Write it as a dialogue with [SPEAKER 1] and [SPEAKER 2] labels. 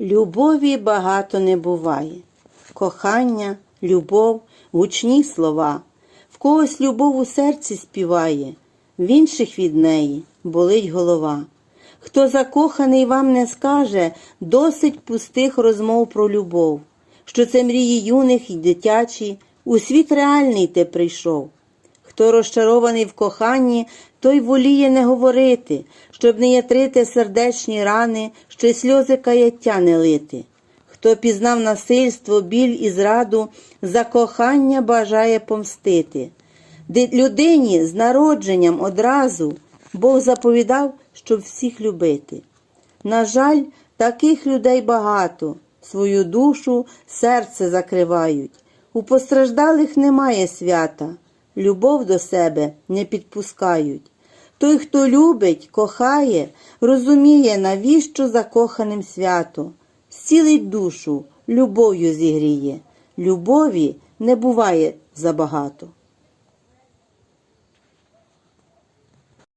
[SPEAKER 1] Любові багато не буває. Кохання, любов, гучні слова. В когось любов у серці співає, в інших від неї болить голова. Хто закоханий вам не скаже, досить пустих розмов про любов, що це мрії юних і дитячі, у світ реальний ти прийшов. Хто розчарований в коханні, той воліє не говорити, щоб не ятрити сердечні рани, що й сльози каяття не лити. Хто пізнав насильство, біль і зраду, за кохання бажає помстити. Ди- Людині з народженням одразу Бог заповідав, щоб всіх любити. На жаль, таких людей багато, свою душу, серце закривають. У постраждалих немає свята, любов до себе не підпускають. Той, хто любить, кохає, розуміє, навіщо закоханим свято, зцілить душу, любов'ю зігріє. Любові не буває забагато.